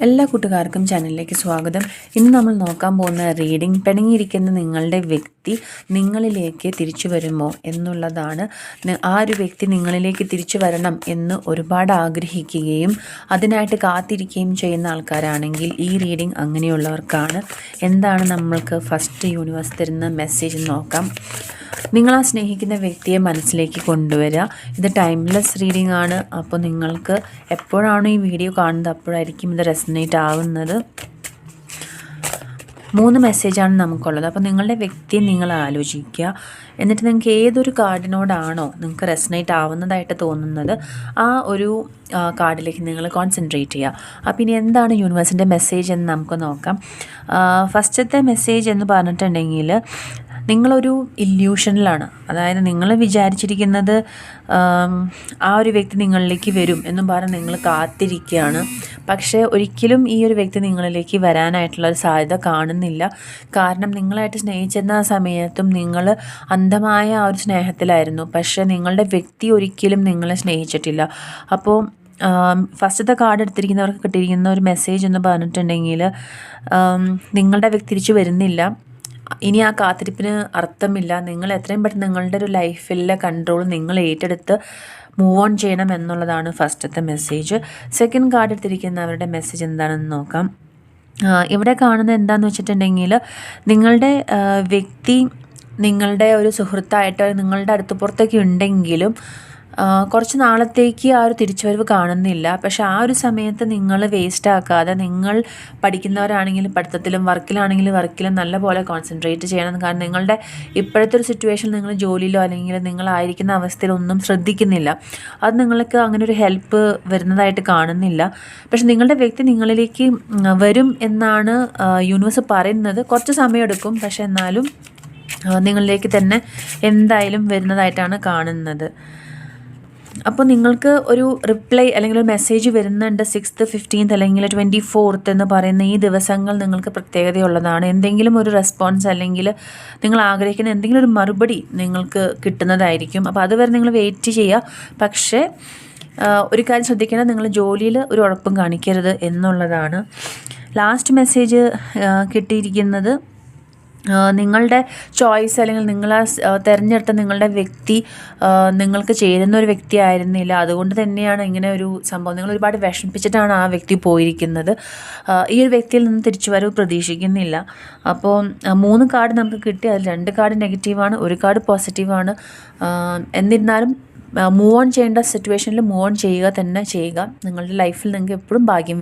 എല്ലാ കൂട്ടുകാർക്കും ചാനലിലേക്ക് സ്വാഗതം. ഇന്ന് നമ്മൾ നോക്കാൻ പോകുന്ന റീഡിംഗ് പിണങ്ങിയിരിക്കുന്ന നിങ്ങളുടെ വ്യക്തി നിങ്ങളിലേക്ക് തിരിച്ചു വരുമോ എന്നുള്ളതാണ്. ആ ഒരു വ്യക്തി നിങ്ങളിലേക്ക് തിരിച്ചു വരണം എന്ന് ഒരുപാട് ആഗ്രഹിക്കുകയും അതിനായിട്ട് കാത്തിരിക്കുകയും ചെയ്യുന്ന ആൾക്കാരാണെങ്കിൽ ഈ റീഡിംഗ് അങ്ങനെയുള്ളവർക്കാണ്. എന്താണ് നമ്മൾക്ക് ഫസ്റ്റ് യൂണിവേഴ്സ് തരുന്ന മെസ്സേജ് നോക്കാം. നിങ്ങൾ ആ സ്നേഹിക്കുന്ന വ്യക്തിയെ മനസ്സിലേക്ക് കൊണ്ടുവരിക ഇത് ടൈംലെസ് റീഡിംഗ് ആണ്. അപ്പോൾ നിങ്ങൾക്ക് എപ്പോഴാണോ ഈ വീഡിയോ കാണുന്നത് അപ്പോഴായിരിക്കും ഇത് റെസനേറ്റ് ആവുന്നത്. മൂന്ന് മെസ്സേജാണ് നമുക്കുള്ളത്. അപ്പോൾ നിങ്ങളുടെ വ്യക്തിയെ നിങ്ങൾ ആലോചിക്കുക. എന്നിട്ട് നിങ്ങൾക്ക് ഏതൊരു കാർഡിനോടാണോ നിങ്ങൾക്ക് റെസനേറ്റ് ആവുന്നതായിട്ട് തോന്നുന്നത് ആ ഒരു കാർഡിലേക്ക് നിങ്ങൾ കോൺസെൻട്രേറ്റ് ചെയ്യുക. അപ്പോൾ ഇനി എന്താണ് യൂണിവേഴ്സിന്റെ മെസ്സേജ് എന്ന് നമുക്ക് നോക്കാം. ഫസ്റ്റത്തെ മെസ്സേജ് എന്ന് പറഞ്ഞിട്ടുണ്ടെങ്കിൽ നിങ്ങളൊരു ഇല്യൂഷനിലാണ് അതായത് നിങ്ങൾ വിചാരിച്ചിരിക്കുന്നത് ആ ഒരു വ്യക്തി നിങ്ങളിലേക്ക് വരും എന്നും പറഞ്ഞ് നിങ്ങൾ കാത്തിരിക്കുകയാണ്. പക്ഷേ ഒരിക്കലും ഈ ഒരു വ്യക്തി നിങ്ങളിലേക്ക് വരാനായിട്ടുള്ള ഒരു സാധ്യത കാണുന്നില്ല. കാരണം നിങ്ങളായിട്ട് സ്നേഹിച്ചിരുന്ന ആ സമയത്തും നിങ്ങൾ അന്ധമായ ആ ഒരു സ്നേഹത്തിലായിരുന്നു. പക്ഷേ നിങ്ങളുടെ വ്യക്തി ഒരിക്കലും നിങ്ങളെ സ്നേഹിച്ചിട്ടില്ല. അപ്പോൾ ഫസ്റ്റത്തെ കാർഡ് എടുത്തിരിക്കുന്നവർക്ക് കിട്ടിയിരിക്കുന്ന ഒരു മെസ്സേജ് എന്ന് പറഞ്ഞിട്ടുണ്ടെങ്കിൽ നിങ്ങളുടെ വ്യക്തി തിരിച്ചു വരുന്നില്ല. ഇനി ആ കാത്തിരിപ്പിന് അർത്ഥമില്ല. നിങ്ങൾ എത്രയും പെട്ടെന്ന് നിങ്ങളുടെ ഒരു ലൈഫിലെ കൺട്രോൾ നിങ്ങൾ ഏറ്റെടുത്ത് മൂവ് ഓൺ ചെയ്യണം എന്നുള്ളതാണ് ഫസ്റ്റത്തെ മെസ്സേജ് സെക്കൻഡ് കാർഡ് എടുത്തിരിക്കുന്നവരുടെ മെസ്സേജ് എന്താണെന്ന് നോക്കാം. ഇവിടെ കാണുന്നത് എന്താണെന്ന് വെച്ചിട്ടുണ്ടെങ്കിൽ നിങ്ങളുടെ വ്യക്തി നിങ്ങളുടെ ഒരു സുഹൃത്തായിട്ട് നിങ്ങളുടെ അടുത്ത് പുറത്തൊക്കെ ഉണ്ടെങ്കിലും കുറച്ച് നാളത്തേക്ക് ആ ഒരു തിരിച്ചുവരവ് കാണുന്നില്ല. പക്ഷെ ആ ഒരു സമയത്ത് നിങ്ങൾ വേസ്റ്റ് ആക്കാതെ നിങ്ങൾ പഠിക്കുന്നവരാണെങ്കിലും പഠിത്തത്തിലും വർക്കിലാണെങ്കിലും വർക്കിലും നല്ലപോലെ കോൺസെൻട്രേറ്റ് ചെയ്യണം. കാരണം നിങ്ങളുടെ ഇപ്പോഴത്തെ ഒരു സിറ്റുവേഷൻ നിങ്ങൾ ജോലിയിലോ അല്ലെങ്കിൽ നിങ്ങളായിരിക്കുന്ന അവസ്ഥയിലൊന്നും ശ്രദ്ധിക്കുന്നില്ല. അത് നിങ്ങൾക്ക് അങ്ങനെ ഒരു ഹെൽപ്പ് വരുന്നതായിട്ട് കാണുന്നില്ല. പക്ഷെ നിങ്ങളുടെ വ്യക്തി നിങ്ങളിലേക്ക് വരും എന്നാണ് യൂണിവേഴ്സ് പറയുന്നത്. കുറച്ച് സമയമെടുക്കും. പക്ഷെ എന്നാലും നിങ്ങളിലേക്ക് തന്നെ എന്തായാലും വരുന്നതായിട്ടാണ് കാണുന്നത്. അപ്പോൾ നിങ്ങൾക്ക് ഒരു റിപ്ലൈ അല്ലെങ്കിൽ ഒരു മെസ്സേജ് വരുന്നുണ്ട് സിക്സ്ത്ത് ഫിഫ്റ്റീൻത്ത് അല്ലെങ്കിൽ ട്വന്റി ഫോർത്ത് എന്ന് പറയുന്ന ഈ ദിവസങ്ങൾ നിങ്ങൾക്ക് പ്രത്യേകതയുള്ളതാണ്. എന്തെങ്കിലും ഒരു റെസ്പോൺസ് അല്ലെങ്കിൽ നിങ്ങൾ ആഗ്രഹിക്കുന്ന എന്തെങ്കിലും ഒരു മറുപടി നിങ്ങൾക്ക് കിട്ടുന്നതായിരിക്കും. അപ്പോൾ അതുവരെ നിങ്ങൾ വെയിറ്റ് ചെയ്യുക. പക്ഷേ ഒരു കാര്യം ശ്രദ്ധിക്കണം നിങ്ങൾ ജോലിയിൽ ഒരു ഉഴപ്പും കാണിക്കരുത് എന്നുള്ളതാണ്. ലാസ്റ്റ് മെസ്സേജ് കിട്ടിയിരിക്കുന്നത് നിങ്ങളുടെ ചോയ്സ് അല്ലെങ്കിൽ നിങ്ങൾ തിരഞ്ഞെടുത്ത നിങ്ങളുടെ വ്യക്തി നിങ്ങൾക്ക് ചേരുന്ന ഒരു വ്യക്തി ആയിരുന്നില്ല. അതുകൊണ്ട് തന്നെയാണ് ഇങ്ങനെ ഒരു സംഭവം. നിങ്ങൾ ഒരുപാട് വിഷമിപ്പിച്ചിട്ടാണ് ആ വ്യക്തി പോയിരിക്കുന്നത്. ഈ ഒരു വ്യക്തിയിൽ നിന്ന് തിരിച്ചു വരവ് പ്രതീക്ഷിക്കുന്നില്ല. അപ്പോൾ മൂന്ന് കാർഡ് നമുക്ക് കിട്ടി. അതിൽ രണ്ട് കാർഡ് നെഗറ്റീവാണ് ഒരു കാർഡ് പോസിറ്റീവാണ് എന്നിരുന്നാലും മൂവ് ഓൺ ചെയ്യേണ്ട സിറ്റുവേഷനിൽ മൂവ് ഓൺ ചെയ്യുക തന്നെ ചെയ്യുക. നിങ്ങളുടെ ലൈഫിൽ നിങ്ങൾക്ക് എപ്പോഴും ഭാഗ്യം